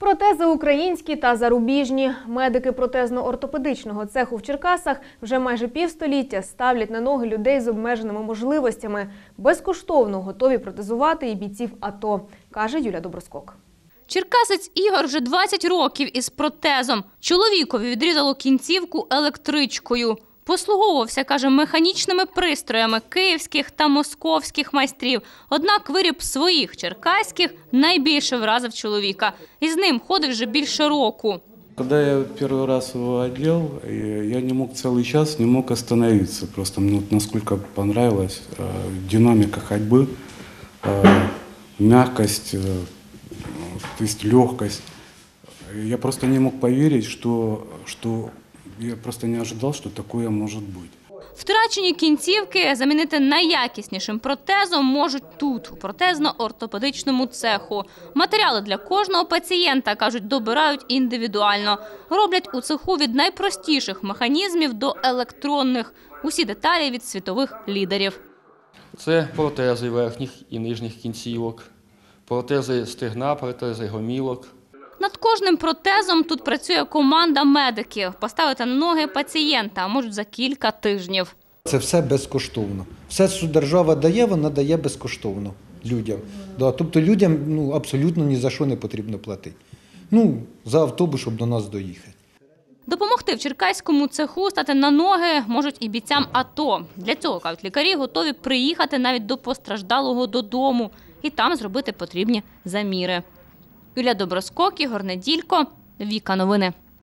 Протези українські та зарубіжні. Медики протезно-ортопедичного цеху в Черкасах вже майже півстоліття ставлять на ноги людей з обмеженими можливостями. Безкоштовно готові протезувати і бійців АТО, каже Юля Доброскок. Черкасець Ігор вже 20 років із протезом. Чоловікові відрізало кінцівку електричкою. Послуговувався, каже, механічними пристроями київських та московських майстрів. Однак виріб своїх черкаських найбільше вразив чоловіка. І з ним ходить вже більше року. Когда я первый раз его одел, э, я не мог целый час не мог остановиться. Просто мне вот насколько понравилась э, динамика ходьбы, э, мягкость, э, то есть легкость. Я просто не мог поверить, что, что я просто не ожидал, что такое может быть. Втрачені кінцівки замінити найякіснішим протезом можуть тут, у протезно-ортопедичному цеху. Матеріали для кожного пацієнта, кажуть, добирають індивідуально. Роблять у цеху від найпростіших механізмів до електронних. Усі деталі від світових лідерів. Це протези верхніх і нижніх кінцівок, протези стегна, протези гомілок. Кожним протезом тут працює команда медиків. Поставити на ноги пацієнта можуть за кілька тижнів. Це все безкоштовно. Все, що держава дає, вона дає безкоштовно людям. Тобто людям ну, абсолютно ні за що не потрібно платити. Ну, за автобус, щоб до нас доїхати. Допомогти в черкаському цеху стати на ноги можуть і бійцям АТО. Для цього, кажуть лікарі, готові приїхати навіть до постраждалого додому і там зробити потрібні заміри. Юлія Доброскок, Ігор Неділько, Віка Новини.